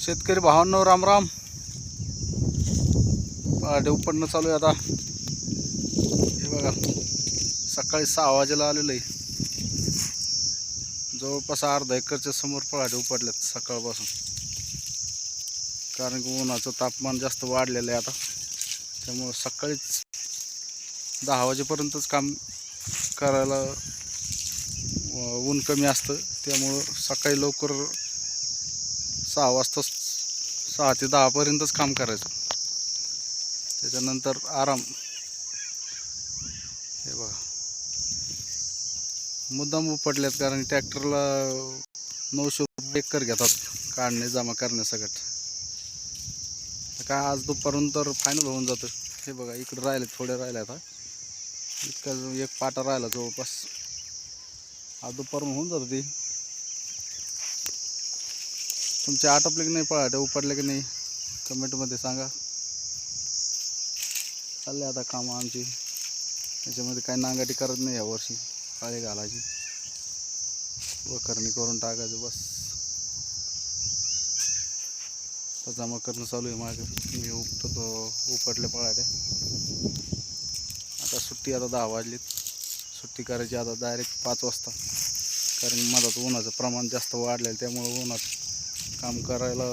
शेतकरी भावांनो राम राम. पहाटे उपडणं चालू आहे आता. हे बघा सकाळी सहा वाजेला आलेलं आहे. जवळपास अर्धा एकरच्या समोर पहाटे उपडल्यात सकाळपासून. कारण की उन्हाचं तापमान जास्त वाढलेलं आहे आता. त्यामुळं सकाळीच दहा वाजेपर्यंतच काम करायला ऊन कमी असतं. त्यामुळं सकाळी लवकर सहा वाजता सहा ते दहापर्यंतच काम करायचं. त्याच्यानंतर आराम. हे बघा. मुद्दाम उपटल्यात कारण ट्रॅक्टरला नऊशे रुपये एकर घेतात. काढणे जमा करण्यासकट. काय आज दुपारून तर फायनल होऊन जातं. हे बघा इकडे राहिले थोडे राहिले आता. इतका एक पाटा राहिला जवळपास. आज दुपारून होऊन जातं ते. तुमचे आटोपले की नाही पळाटे? उपडले की नाही? कमेंटमध्ये सांगा. चालले आता कामं आमची. याच्यामध्ये काही नांगाटी करत नाही यावर्षी काळे घालायची. वखरणी करून टाकायचं बस. तर जमा करणं चालू आहे माझं. मी उपटतो उपटले पळाटे. आता सुट्टी आता दहा वाजलीत. सुट्टी करायची आता डायरेक्ट पाच वाजता. कारण मधात उन्हाचं प्रमाण जास्त वाढलेलं आहे, त्यामुळं उन्हात काम करायला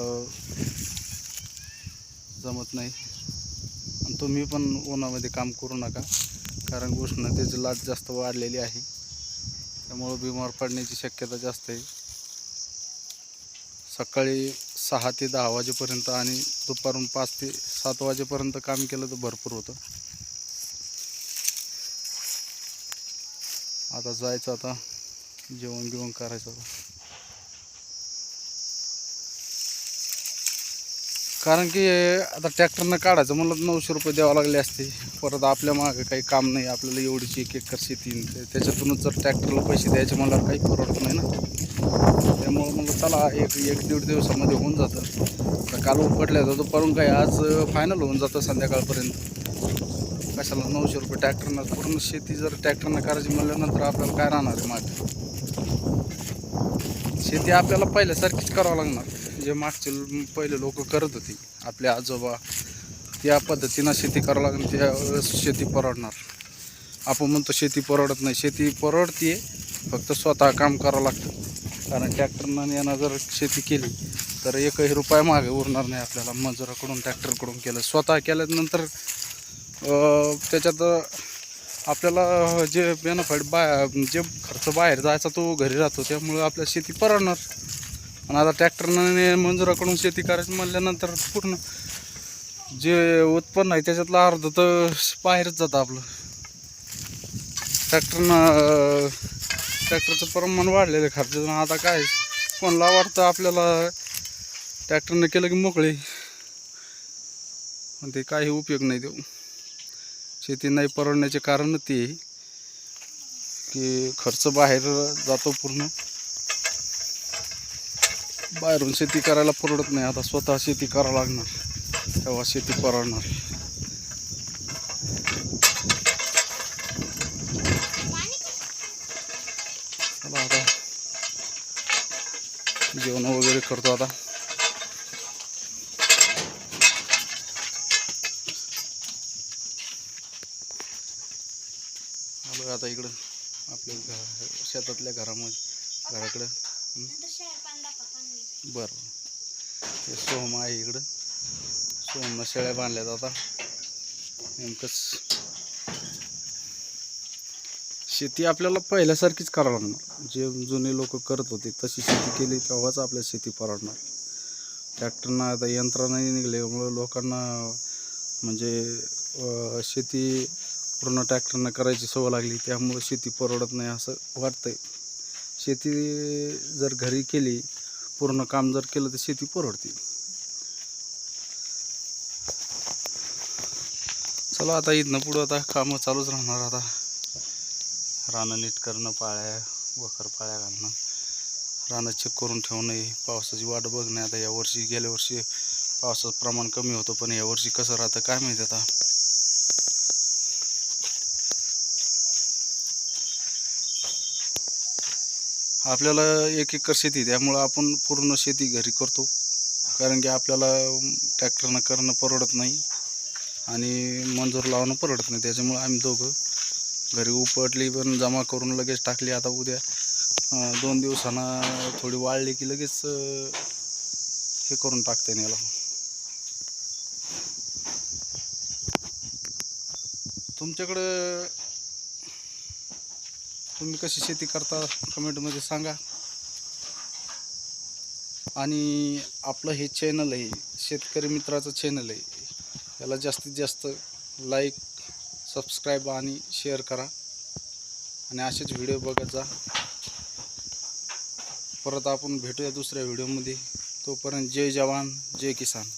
जमत नाही. आणि तुम्ही पण उन्हामध्ये काम करू नका कारण उष्णतेची लाट जास्त वाढलेली आहे. त्यामुळं बिमार पडण्याची शक्यता जास्त आहे. सकाळी सहा ते दहा वाजेपर्यंत आणि दुपारून पाच ते सात वाजेपर्यंत काम केलं तर भरपूर होतं. आता जायचं आता जेवण बिवण करायचं कारण की आता ट्रॅक्टरनं काढायचं म्हणलं तर नऊशे रुपये द्यावं लागले असते. परत आपल्या मागं काही काम नाही आपल्याला एवढीची एक एकर शेती त्याच्यातूनच जर ट्रॅक्टरला पैसे द्यायचे म्हणल्यावर काही परवडत नाही ना. त्यामुळं मग चला एक एक दीड दिवसामध्ये होऊन जातं. तर काल उपटल्या जातो परंतु काय आज फायनल होऊन जातं संध्याकाळपर्यंत. कशाला नऊशे रुपये ट्रॅक्टरनं पूर्ण शेती जर ट्रॅक्टरनं करायची म्हणल्यानंतर आपल्याला काय राहणार आहे मागे? शेती आपल्याला पहिल्यासारखीच करावं लागणार. जे मागचे पहिले लोक करत होती आपले आजोबा त्या पद्धतीनं शेती करावं लागणार त्यावेळेस शेती परवडणार. आपण म्हणतो शेती परवडत नाही. शेती परवडते फक्त स्वतः काम करावं लागतं. कारण ट्रॅक्टरनं यानं जर शेती केली तर एकही रुपया मागे उरणार नाही आपल्याला. मजुराकडून ट्रॅक्टरकडून केलं. स्वतः केल्यानंतर त्याच्यात आपल्याला जे बेनिफिट बा जे खर्च बाहेर जायचा तो घरी राहतो त्यामुळं आपल्या शेती परवडणार. आणि आता ट्रॅक्टरनं मंजुराकडून शेती करायची म्हणल्यानंतर पूर्ण जे उत्पन्न आहे त्याच्यातलं अर्ध तर बाहेरच जातं आपलं. ट्रॅक्टरनं ट्रॅक्टरचं प्रमाण वाढलेलं आहे खर्चाचं. आता काय कोणाला वाटतं आपल्याला ट्रॅक्टरनं केलं की मोकळे? पण ते काही उपयोग नाही देऊ. शेती नाही परवडण्याचे कारण ते की खर्च बाहेर जातो पूर्ण. बाहेरून शेती करायला परवडत नाही. आता स्वतः शेती करावं लागणार. तेव्हा शेती परवडणार. चला आता. जेवण वगैरे करतो आता. आलो आता इकडं. आपल्या घरा शेतातल्या घरामध्ये घराकडं. बरं. हे सोहम आहे इकडं. सोमनं शेळ्या बांधल्यात आता. नेमकंच शेती आपल्याला पहिल्यासारखीच करावं लागणार. जे जुने लोक करत होते तशी शेती केली तेव्हाच आपल्या शेती परवडणार. ट्रॅक्टरनं आता यंत्रणा नाही निघल्यामुळं लोकांना म्हणजे शेती पूर्ण ट्रॅक्टरनं करायची सवय लागली त्यामुळं शेती परवडत नाही असं वाटतंय. शेती जर घरी केली पूर्ण काम जर केलं तर शेती परवडते. चला आता इथनं पुढं आता कामं चालूच राहणार आता. रानं नीट करणं पाळ्या वखर पाळ्या घालणं. रानं चेक करून ठेवणं पावसाची वाट बघणं आता यावर्षी गेल्या वर्षी पावसाचं प्रमाण कमी होतं पण यावर्षी कसं राहतं काय माहिती आता. आपल्याला एक एकर शेती त्यामुळं आपण पूर्ण शेती घरी करतो. कारण की आपल्याला ट्रॅक्टरनं करणं परवडत नाही आणि मंजूर लावणं परवडत नाही. त्याच्यामुळं आम्ही दोघं घरी उपटली पण जमा करून लगेच टाकली. आता उद्या दोन दिवसांना थोडी वाळली की लगेच हे करून टाकते याला तुमच्याकडं तुम्ही कशी शेती करता कमेंटमध्ये सांगा. आणि आपलं हे चॅनल आहे शेतकरी मित्राचं चॅनल आहे याला जास्तीत जास्त लाईक सबस्क्राईब आणि शेअर करा. आणि असेच व्हिडिओ बघत जा. परत आपण भेटूया दुसऱ्या व्हिडिओमध्ये तोपर्यंत जय जवान जय किसान.